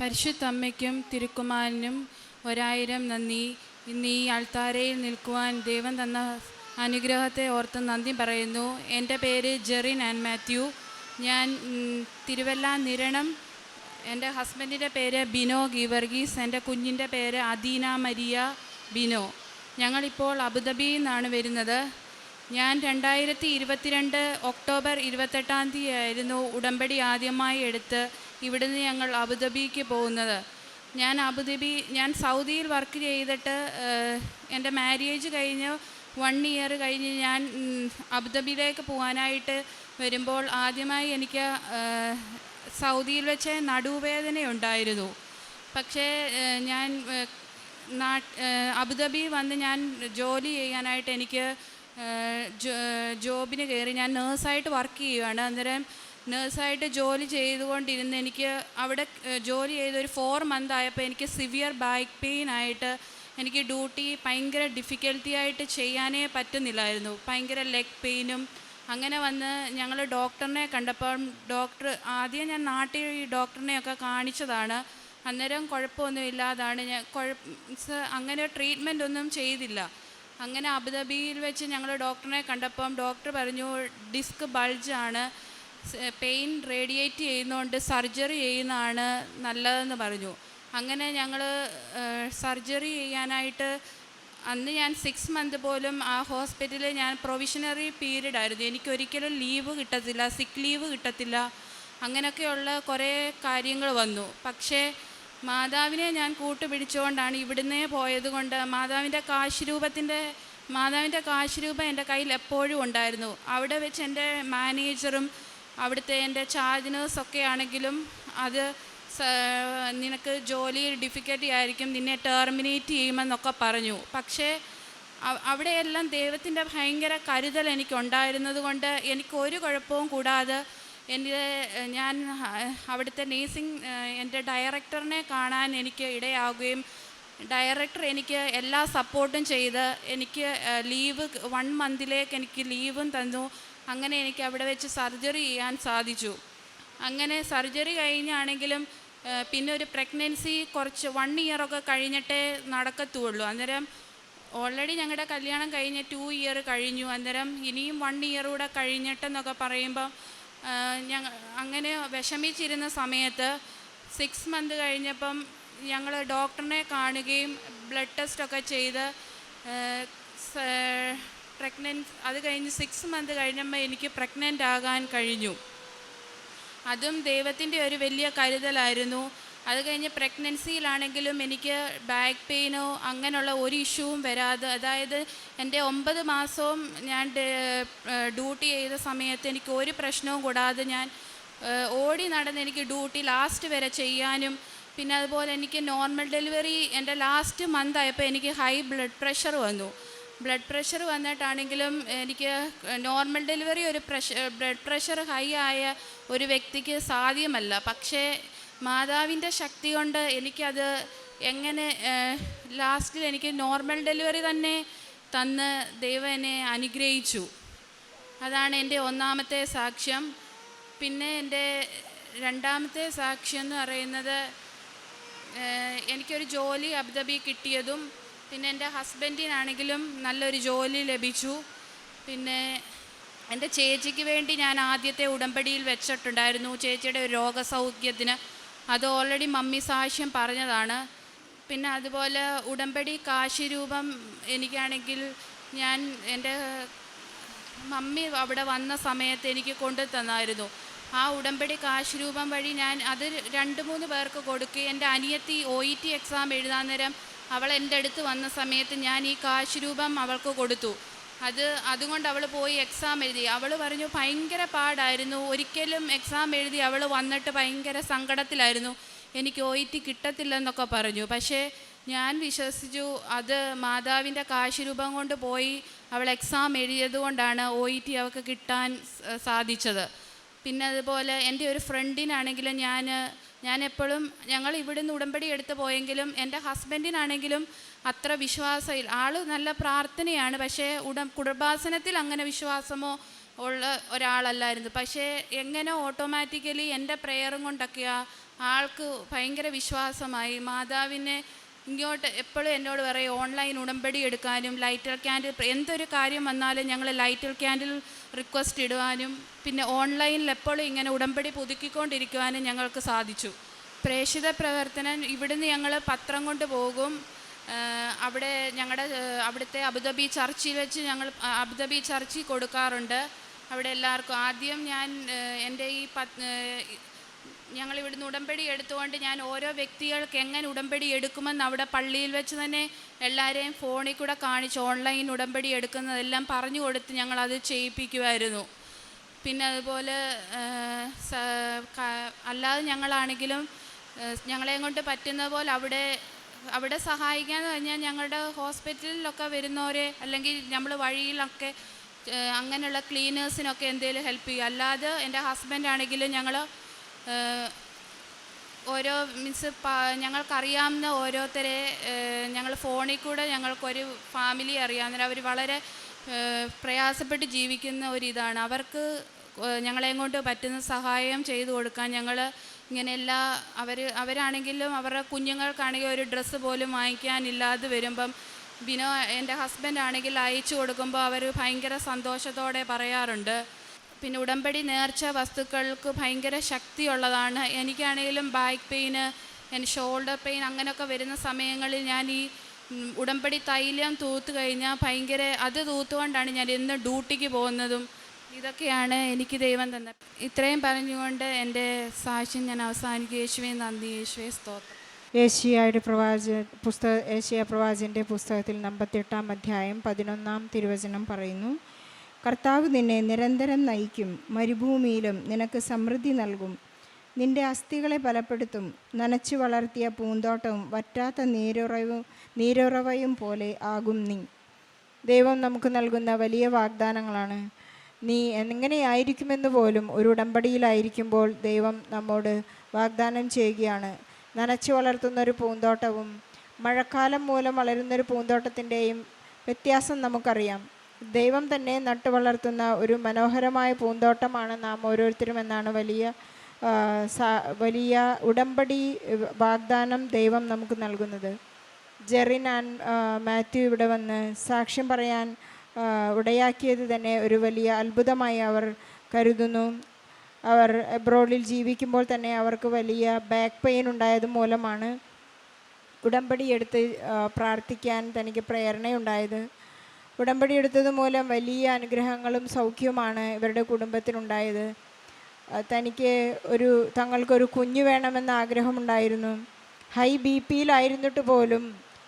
പരിശുദ്ധമ്മയ്ക്കും തിരുക്കുമാരനും ഒരായിരം നന്ദി. ഇന്ന് ഈ അൾത്താരയിൽ നിൽക്കുവാൻ ദൈവം തന്ന അനുഗ്രഹത്തെ ഓർത്ത് നന്ദി പറയുന്നു. എന്റെ പേര് ജെറിൻ ആൻഡ് മാത്യു. ഞാൻ തിരുവല്ല നിരണം. എന്റെ ഹസ്ബൻഡിന്റെ പേര് ബിനോ ഗീവർഗീസ്. എന്റെ കുഞ്ഞിന്റെ പേര് അദീന മരിയ ബിനോ. ഞങ്ങളിപ്പോൾ അബുദാബിയിൽ നിന്നാണ് വരുന്നത്. ഞാൻ രണ്ടായിരത്തി ഇരുപത്തിരണ്ട് ഒക്ടോബർ ഇരുപത്തെട്ടാം തീയതി ആയിരുന്നു ഉടമ്പടി ആദ്യമായി എടുത്ത് ഇവിടുന്ന് ഞങ്ങൾ അബുദാബിക്ക് പോകുന്നത്. ഞാൻ അബുദാബി ഞാൻ സൗദിയിൽ വർക്ക് ചെയ്തിട്ട് എന്റെ മാരേജ് കഴിഞ്ഞ് വൺ ഇയർ കഴിഞ്ഞ് ഞാൻ അബുദാബിയിലേക്ക് പോകാനായിട്ട് വരുമ്പോൾ ആദ്യമായി എനിക്ക് സൗദിയിൽ വെച്ച് നടുവേദനയുണ്ടായിരുന്നു പക്ഷേ ഞാൻ അബുദാബി വന്ന് ഞാൻ ജോലി ചെയ്യാനായിട്ട് എനിക്ക് ജോബിന് കയറി ഞാൻ നേഴ്സായിട്ട് വർക്ക് ചെയ്യുകയാണ് അന്നേരം നേഴ്സായിട്ട് ജോലി ചെയ്തുകൊണ്ടിരുന്ന് എനിക്ക് അവിടെ ജോലി ചെയ്തൊരു ഫോർ മന്ത് ആയപ്പോൾ എനിക്ക് സിവിയർ ബാക്ക് പെയിൻ ആയിട്ട് എനിക്ക് ഡ്യൂട്ടി ഭയങ്കര ഡിഫിക്കൽട്ടി ആയിട്ട് ചെയ്യാനേ പറ്റുന്നില്ലായിരുന്നു. ഭയങ്കര ലെഗ് പെയിനും അങ്ങനെ വന്ന് ഞങ്ങൾ ഡോക്ടറിനെ കണ്ടപ്പോൾ ഡോക്ടർ ആദ്യം ഞാൻ നാട്ടിൽ ഈ ഡോക്ടറിനെയൊക്കെ കാണിച്ചതാണ്. അന്നേരം കുഴപ്പമൊന്നുമില്ലാതാണ് ഞാൻ കുഴപ്പ അങ്ങനെ ട്രീറ്റ്മെന്റ് ഒന്നും ചെയ്തില്ല. അങ്ങനെ അബുദാബിയിൽ വെച്ച് ഞങ്ങൾ ഡോക്ടറിനെ കണ്ടപ്പം ഡോക്ടർ പറഞ്ഞു ഡിസ്ക് ബൾജാണ് പെയിൻ റേഡിയേറ്റ് ചെയ്യുന്നതുകൊണ്ട് സർജറി ചെയ്യുന്നതാണ് നല്ലതെന്ന് പറഞ്ഞു. അങ്ങനെ ഞങ്ങൾ സർജറി ചെയ്യാനായിട്ട് അന്ന് ഞാൻ സിക്സ് മന്ത് പോലും ആ ഹോസ്പിറ്റലിൽ ഞാൻ പ്രൊവിഷണറി പീരീഡ് ആയിരുന്നു. എനിക്കൊരിക്കലും ലീവ് കിട്ടത്തില്ല സിക്ക് ലീവ് കിട്ടത്തില്ല. അങ്ങനെയൊക്കെയുള്ള കുറേ കാര്യങ്ങൾ വന്നു. പക്ഷേ മാതാവിനെ ഞാൻ കൂട്ടുപിടിച്ചുകൊണ്ടാണ് ഇവിടുന്നേ പോയത് കൊണ്ട് മാതാവിന്റെ കാശുരൂപത്തിന്റെ മാതാവിന്റെ കാശുരൂപം എന്റെ കയ്യിൽ എപ്പോഴും ഉണ്ടായിരുന്നു. അവിടെ വെച്ച് എന്റെ മാനേജറും അവിടുത്തെ എന്റെ ചാർജ് നേഴ്സൊക്കെ ആണെങ്കിലും അത് നിനക്ക് ജോലി ഡിഫിക്കൽട്ടി ആയിരിക്കും നിന്നെ ടെർമിനേറ്റ് ചെയ്യുമെന്നൊക്കെ പറഞ്ഞു. പക്ഷേ അവിടെയെല്ലാം ദൈവത്തിന്റെ ഭയങ്കര കരുതൽ എനിക്കുണ്ടായിരുന്നത് കൊണ്ട് എനിക്ക് ഒരു കുഴപ്പവും കൂടാതെ എന്റെ ഞാൻ അവിടുത്തെ നേഴ്സിംഗ് എന്റെ ഡയറക്ടറിനെ കാണാൻ എനിക്ക് ഇടയാവുകയും ഡയറക്ടർ എനിക്ക് എല്ലാ സപ്പോർട്ടും ചെയ്ത് എനിക്ക് ലീവ് വൺ മന്തിലേക്ക് എനിക്ക് ലീവും തന്നു. അങ്ങനെ എനിക്ക് അവിടെ വെച്ച് സർജറി ചെയ്യാൻ സാധിച്ചു. അങ്ങനെ സർജറി കഴിഞ്ഞാണെങ്കിലും പിന്നെ ഒരു പ്രഗ്നൻസി കുറച്ച് വൺ ഇയറൊക്കെ കഴിഞ്ഞിട്ടേ നടക്കത്തുള്ളൂ. അന്നേരം ഓൾറെഡി ഞങ്ങളുടെ കല്യാണം കഴിഞ്ഞ് ടു ഇയർ കഴിഞ്ഞു. അന്നേരം ഇനിയും വൺ ഇയർ കൂടെ കഴിഞ്ഞിട്ടെന്നൊക്കെ പറയുമ്പോൾ ഞങ്ങൾ അങ്ങനെ വിഷമിച്ചിരുന്ന സമയത്ത് സിക്സ് മന്ത് കഴിഞ്ഞപ്പം ഞങ്ങൾ ഡോക്ടറിനെ കാണുകയും ബ്ലഡ് ടെസ്റ്റൊക്കെ ചെയ്ത് പ്രഗ്നന്റ് അത് കഴിഞ്ഞ് സിക്സ് മന്ത് കഴിഞ്ഞപ്പോൾ എനിക്ക് പ്രഗ്നന്റ് ആകാൻ കഴിഞ്ഞു. അതും ദൈവത്തിന്റെ ഒരു വലിയ കരുതലായിരുന്നു. അത് കഴിഞ്ഞ് പ്രഗ്നൻസിയിലാണെങ്കിലും എനിക്ക് ബാക്ക് പെയിനോ അങ്ങനെയുള്ള ഒരു ഇഷ്യൂവും വരാതെ അതായത് എന്റെ ഒമ്പത് മാസവും ഞാൻ ഡ്യൂട്ടി ചെയ്ത സമയത്ത് എനിക്ക് ഒരു പ്രശ്നവും കൂടാതെ ഞാൻ ഓടി നടന്ന് എനിക്ക് ഡ്യൂട്ടി ലാസ്റ്റ് വരെ ചെയ്യാനും പിന്നെ അതുപോലെ എനിക്ക് നോർമൽ ഡെലിവറി എന്റെ ലാസ്റ്റ് മന്ത് ആയപ്പോൾ എനിക്ക് ഹൈ ബ്ലഡ് പ്രഷർ വന്നു. ബ്ലഡ് പ്രഷർ വന്നിട്ടാണെങ്കിലും എനിക്ക് നോർമൽ ഡെലിവറി ഒരു പ്രഷർ ബ്ലഡ് പ്രഷർ ഹൈ ആയ ഒരു വ്യക്തിക്ക് സാധ്യമല്ല. പക്ഷേ മാതാവിന്റെ ശക്തി കൊണ്ട് എനിക്കത് എങ്ങനെ ലാസ്റ്റിൽ എനിക്ക് നോർമൽ ഡെലിവറി തന്നെ തന്ന് ദൈവം എന്നെ അനുഗ്രഹിച്ചു. അതാണ് എന്റെ ഒന്നാമത്തെ സാക്ഷ്യം. പിന്നെ എന്റെ രണ്ടാമത്തെ സാക്ഷ്യം എന്ന് പറയുന്നത് എനിക്കൊരു ജോലി അബ്ദബി കിട്ടിയതും പിന്നെ എന്റെ ഹസ്ബൻഡിനാണെങ്കിലും നല്ലൊരു ജോലി ലഭിച്ചു. പിന്നെ എന്റെ ചേച്ചിക്ക് വേണ്ടി ഞാൻ ആദ്യത്തെ ഉടമ്പടിയിൽ വെച്ചിട്ടുണ്ടായിരുന്നു. ചേച്ചിയുടെ ഒരു രോഗസൗഖ്യത്തിന് അത് ഓൾറെഡി മമ്മി സാക്ഷ്യം പറഞ്ഞതാണ്. പിന്നെ അതുപോലെ ഉടമ്പടി കാശി രൂപം എനിക്കാണെങ്കിൽ ഞാൻ എന്റെ മമ്മി അവിടെ വന്ന സമയത്ത് എനിക്ക് കൊണ്ടു തന്നായിരുന്നു. ആ ഉടമ്പടി കാശ് രൂപം വഴി ഞാൻ അത് രണ്ട് മൂന്ന് പേർക്ക് കൊടുക്കുകയും എന്റെ അനിയത്തി ഒ ഇ ടി എക്സാം എഴുതാൻ നേരം അവൾ എന്റെ അടുത്ത് വന്ന സമയത്ത് ഞാൻ ഈ കാശ് രൂപം അവൾക്ക് കൊടുത്തു. അത് അതുകൊണ്ട് അവൾ പോയി എക്സാം എഴുതി. അവൾ പറഞ്ഞു ഭയങ്കര പാടായിരുന്നു. ഒരിക്കലും എക്സാം എഴുതി അവൾ വന്നിട്ട് ഭയങ്കര സങ്കടത്തിലായിരുന്നു. എനിക്ക് ഒ ടി കിട്ടത്തില്ലെന്നൊക്കെ പറഞ്ഞു. പക്ഷേ ഞാൻ വിശ്വസിച്ചു അത് മാതാവിന്റെ കാശുരൂപം കൊണ്ട് പോയി അവൾ എക്സാം എഴുതിയത് കൊണ്ടാണ് ഒ ഇ ടി അവൾക്ക് കിട്ടാൻ സാധിച്ചത്. പിന്നെ അതുപോലെ എന്റെ ഒരു ഫ്രണ്ടിനാണെങ്കിലും ഞാൻ ഞാൻ എപ്പോഴും ഞങ്ങൾ ഇവിടുന്ന് ഉടമ്പടി എടുത്തു പോയെങ്കിലും എന്റെ ഹസ്ബൻഡിനാണെങ്കിലും അത്ര വിശ്വാസമില്ല. ആൾ നല്ല പ്രാർത്ഥനയാണ്. പക്ഷേ ഉട കുടുംബാസനത്തിൽ അങ്ങനെ വിശ്വാസമോ ഉള്ള ഒരാളല്ലായിരുന്നു. പക്ഷേ എങ്ങനെ ഓട്ടോമാറ്റിക്കലി എന്റെ പ്രെയറും കൊണ്ടൊക്കെയാണ് ആൾക്ക് ഭയങ്കര വിശ്വാസമായി. മാതാവിനെ ഇങ്ങോട്ട് എപ്പോഴും എന്നോട് പറയും ഓൺലൈൻ ഉടമ്പടി എടുക്കാനും ലൈറ്റർ ക്യാൻഡിൽ എന്തൊരു കാര്യം വന്നാലും ഞങ്ങൾ ലൈറ്റർ ക്യാൻഡിൽ റിക്വസ്റ്റ് ഇടുവാനും പിന്നെ ഓൺലൈനിൽ എപ്പോഴും ഇങ്ങനെ ഉടമ്പടി പുതുക്കിക്കൊണ്ടിരിക്കുവാനും ഞങ്ങൾക്ക് സാധിച്ചു. പ്രേക്ഷിത പ്രവർത്തനം ഇവിടുന്ന് ഞങ്ങൾ പത്രം കൊണ്ട് പോകും. അവിടെ ഞങ്ങളുടെ അവിടുത്തെ അബുദാബി ചർച്ചിൽ വെച്ച് ഞങ്ങൾ അബുദാബി ചർച്ചിൽ കൊടുക്കാറുണ്ട്. അവിടെ എല്ലാവർക്കും ആദ്യം ഞാൻ എന്റെ ഈ ഞങ്ങൾ ഇവിടുന്ന് ഉടമ്പടി എടുത്തുകൊണ്ട് ഞാൻ ഓരോ വ്യക്തികൾക്ക് എങ്ങനെ ഉടമ്പടി എടുക്കുമെന്ന് അവിടെ പള്ളിയിൽ വെച്ച് തന്നെ എല്ലാവരെയും ഫോണിൽ കൂടെ കാണിച്ച് ഓൺലൈൻ ഉടമ്പടി എടുക്കുന്നതെല്ലാം പറഞ്ഞു കൊടുത്ത് ഞങ്ങളത് ചെയ്യിപ്പിക്കുമായിരുന്നു പിന്നെ അതുപോലെ അല്ലാതെ ഞങ്ങളാണെങ്കിലും ഞങ്ങളെയും കൊണ്ട് പറ്റുന്ന പോലെ അവിടെ അവിടെ സഹായിക്കാന്ന് പറഞ്ഞാൽ ഞങ്ങളുടെ ഹോസ്പിറ്റലിലൊക്കെ വരുന്നവരെ അല്ലെങ്കിൽ നമ്മൾ വഴിയിലൊക്കെ അങ്ങനെയുള്ള ക്ലീനേഴ്സിനൊക്കെ എന്തെങ്കിലും ഹെൽപ്പ് ചെയ്യും അല്ലാതെ എന്റെ ഹസ്ബൻഡ് ആണെങ്കിലും ഞങ്ങൾ ഓരോ മീൻസ് ഞങ്ങൾക്കറിയാവുന്ന ഓരോരുത്തരെ ഞങ്ങൾ ഫോണിൽ കൂടെ ഞങ്ങൾക്കൊരു ഫാമിലി അറിയാവുന്ന അവർ വളരെ പ്രയാസപ്പെട്ട് ജീവിക്കുന്ന ഒരിതാണ് അവർക്ക് ഞങ്ങളെയും കൊണ്ട് പറ്റുന്ന സഹായം ചെയ്തു കൊടുക്കാൻ ഞങ്ങൾ ഇങ്ങനെ എല്ലാ അവർ അവരാണെങ്കിലും അവരുടെ കുഞ്ഞുങ്ങൾക്കാണെങ്കിൽ ഒരു ഡ്രസ്സ് പോലും വാങ്ങിക്കാനില്ലാതെ വരുമ്പം ബിനോ എന്റെ ഹസ്ബൻഡ് ആണെങ്കിൽ അയച്ചു കൊടുക്കുമ്പോൾ അവർ ഭയങ്കര സന്തോഷത്തോടെ പറയാറുണ്ട്. പിന്നെ ഉടമ്പടി നേർച്ച വസ്തുക്കൾക്ക് ഭയങ്കര ശക്തിയുള്ളതാണ്. എനിക്കാണെങ്കിലും ബാക്ക് പെയിന് ഷോൾഡർ പെയിൻ അങ്ങനെയൊക്കെ വരുന്ന സമയങ്ങളിൽ ഞാൻ ഈ ഉടമ്പടി തൈലം തൂത്ത് കഴിഞ്ഞാൽ ഭയങ്കര അത് തൂത്തുകൊണ്ടാണ് ഞാൻ ഇന്ന് ഡ്യൂട്ടിക്ക് പോകുന്നതും. ഇതൊക്കെയാണ് എനിക്ക് ദൈവം തന്നെ. ഇത്രയും പറഞ്ഞുകൊണ്ട് എന്റെ സാക്ഷ്യം ഞാൻ അവസാനിക്കും. യേശുവേ നന്ദി. യേശുവേ സ്തോത്രം. ഏഷ്യായുടെ പ്രവാച പുസ്തക ഏഷ്യ പ്രവാചന്റെ പുസ്തകത്തിൽ നമ്പത്തെട്ടാം അധ്യായം പതിനൊന്നാം തിരുവചനം പറയുന്നു. കർത്താവ് നിന്നെ നിരന്തരം നയിക്കും മരുഭൂമിയിലും നിനക്ക് സമൃദ്ധി നൽകും. നിന്റെ അസ്ഥികളെ ബലപ്പെടുത്തും നനച്ചു വളർത്തിയ പൂന്തോട്ടവും വറ്റാത്ത നീരുറവും നീരുറവയും പോലെ ആകും നീ. ദൈവം നമുക്ക് നൽകുന്ന വലിയ വാഗ്ദാനങ്ങളാണ്. നീ എങ്ങനെയായിരിക്കുമെന്ന് പോലും ഒരു ഉടമ്പടിയിലായിരിക്കുമ്പോൾ ദൈവം നമ്മോട് വാഗ്ദാനം ചെയ്യുകയാണ്. നനച്ചു വളർത്തുന്നൊരു പൂന്തോട്ടവും മഴക്കാലം മൂലം വളരുന്നൊരു പൂന്തോട്ടത്തിന്റെയും വ്യത്യാസം നമുക്കറിയാം. ദൈവം തന്നെ നട്ടു വളർത്തുന്ന ഒരു മനോഹരമായ പൂന്തോട്ടമാണ് നാം ഓരോരുത്തരും എന്നാണ് വലിയ വലിയ ഉടമ്പടി വാഗ്ദാനം ദൈവം നമുക്ക് നൽകുന്നത്. ജെറിൻ ആൻഡ് മാത്യു ഇവിടെ വന്ന് സാക്ഷ്യം പറയാൻ ഉടയാക്കിയത് തന്നെ ഒരു വലിയ അത്ഭുതമായി അവർ കരുതുന്നു. അവർ എബ്രോഡിൽ ജീവിക്കുമ്പോൾ തന്നെ അവർക്ക് വലിയ ബാക്ക് പെയിൻ ഉണ്ടായത് മൂലമാണ് ഉടമ്പടി എടുത്ത് പ്രാർത്ഥിക്കാൻ തനിക്ക് പ്രേരണയുണ്ടായത്. ഉടമ്പടി എടുത്തത് മൂലം വലിയ അനുഗ്രഹങ്ങളും സൗഖ്യവുമാണ് ഇവരുടെ കുടുംബത്തിനുണ്ടായത് തനിക്ക് ഒരു തങ്ങൾക്കൊരു കുഞ്ഞു വേണമെന്ന ആഗ്രഹമുണ്ടായിരുന്നു. ഹൈ ബി പിയിലായിരുന്നിട്ട് പോലും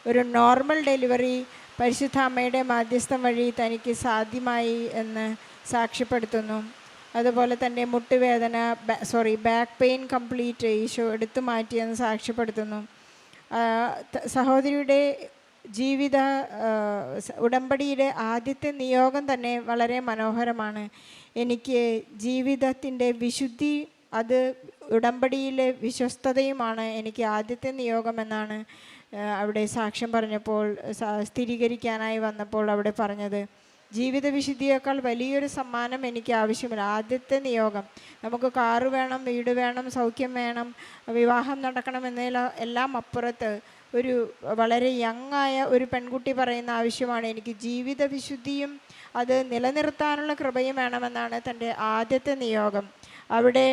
ഒരു നോർമൽ ഡെലിവറി പരിശുദ്ധ അമ്മയുടെ മാധ്യസ്ഥം വഴി തനിക്ക് സാധ്യമായി എന്ന് സാക്ഷ്യപ്പെടുത്തുന്നു. അതുപോലെ തന്നെ മുട്ടുവേദന sorry back pain complete Eesho എടുത്തു മാറ്റിയെന്ന് സാക്ഷ്യപ്പെടുത്തുന്നു. സഹോദരിയുടെ ജീവിത ഉടമ്പടിയുടെ ആദ്യത്തെ നിയോഗം തന്നെ വളരെ മനോഹരമാണ്. എനിക്ക് ജീവിതത്തിന്റെ വിശുദ്ധി അത് ഉടമ്പടിയിലെ വിശ്വസ്തതയുമാണ് എനിക്ക് ആദ്യത്തെ നിയോഗമെന്നാണ് അവിടെ സാക്ഷ്യം പറഞ്ഞപ്പോൾ സ്ഥിരീകരിക്കാനായി വന്നപ്പോൾ അവിടെ പറഞ്ഞത്. ജീവിത വിശുദ്ധിയേക്കാൾ വലിയൊരു സമ്മാനം എനിക്ക് ആവശ്യമില്ല. ആദ്യത്തെ നിയോഗം. നമുക്ക് കാറ് വേണം വീട് വേണം സൗഖ്യം വേണം വിവാഹം നടക്കണം എന്നതിൽ എല്ലാം അപ്പുറത്ത്. ഒരു വളരെ യങ്ങായ ഒരു പെൺകുട്ടി പറയുന്ന ആവശ്യമാണ്. എനിക്ക് ജീവിത വിശുദ്ധിയും അത് നിലനിർത്താനുള്ള കൃപയും വേണമെന്നാണ് തന്റെ ആദ്യത്തെ നിയോഗം. അവിടെ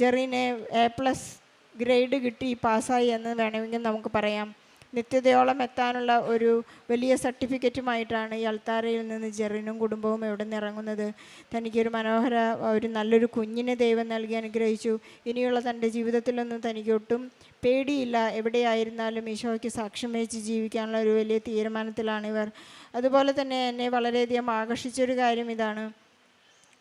ജെറിനെ എ പ്ലസ് ഗ്രേഡ് കിട്ടി പാസ്സായി എന്ന് വേണമെങ്കിൽ നമുക്ക് പറയാം. നിത്യതയോളം എത്താനുള്ള ഒരു വലിയ സർട്ടിഫിക്കറ്റുമായിട്ടാണ് ഈ അൾത്താരയിൽ നിന്ന് ജെറിനും കുടുംബവും എവിടെ നിന്ന് ഇറങ്ങുന്നത്. തനിക്കൊരു മനോഹര ഒരു നല്ലൊരു കുഞ്ഞിനെ ദൈവം നൽകി അനുഗ്രഹിച്ചു. ഇനിയുള്ള തന്റെ ജീവിതത്തിലൊന്നും തനിക്ക് ഒട്ടും പേടിയില്ല. എവിടെയായിരുന്നാലും ഈശോയ്ക്ക് സാക്ഷ്യം വഹിച്ച് ജീവിക്കാനുള്ള ഒരു വലിയ തീരുമാനത്തിലാണ് ഇവർ. അതുപോലെ തന്നെ എന്നെ വളരെയധികം ആകർഷിച്ചൊരു കാര്യം ഇതാണ്.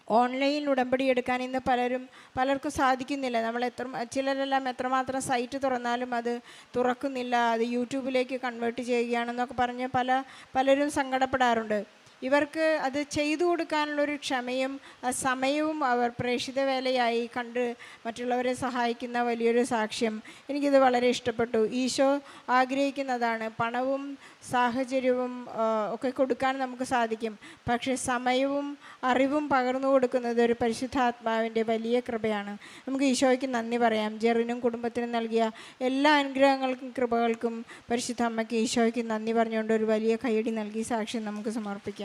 ഓൺലൈൻ ഉടമ്പടി എടുക്കാൻ ഇന്ന് പലരും പലർക്കും സാധിക്കുന്നില്ല. നമ്മൾ എത്ര ചിലരെല്ലാം എത്രമാത്രം സൈറ്റ് തുറന്നാലും അത് തുറക്കുന്നില്ല അത് യൂട്യൂബിലേക്ക് കൺവേർട്ട് ചെയ്യുകയാണെന്നൊക്കെ പറഞ്ഞ് പല പലരും സങ്കടപ്പെടാറുണ്ട്. ഇവർക്ക് അത് ചെയ്തു കൊടുക്കാനുള്ളൊരു ക്ഷമയും സമയവും അവർ പ്രേക്ഷിത വേലയായി കണ്ട് മറ്റുള്ളവരെ സഹായിക്കുന്ന വലിയൊരു സാക്ഷ്യം. എനിക്കിത് വളരെ ഇഷ്ടപ്പെട്ടു. ഈശോ ആഗ്രഹിക്കുന്നതാണ് പണവും സാഹചര്യവും ഒക്കെ കൊടുക്കാൻ നമുക്ക് സാധിക്കും. പക്ഷേ സമയവും അറിവും പകർന്നു കൊടുക്കുന്നത് ഒരു പരിശുദ്ധാത്മാവിന്റെ വലിയ കൃപയാണ്. നമുക്ക് ഈശോയ്ക്ക് നന്ദി പറയാം. ജെറിനും കുടുംബത്തിനും നൽകിയ എല്ലാ അനുഗ്രഹങ്ങൾക്കും കൃപകൾക്കും പരിശുദ്ധ അമ്മയ്ക്ക് ഈശോയ്ക്ക് നന്ദി പറഞ്ഞുകൊണ്ട് ഒരു വലിയ കൈയടി നൽകി സാക്ഷ്യം നമുക്ക് സമർപ്പിക്കാം.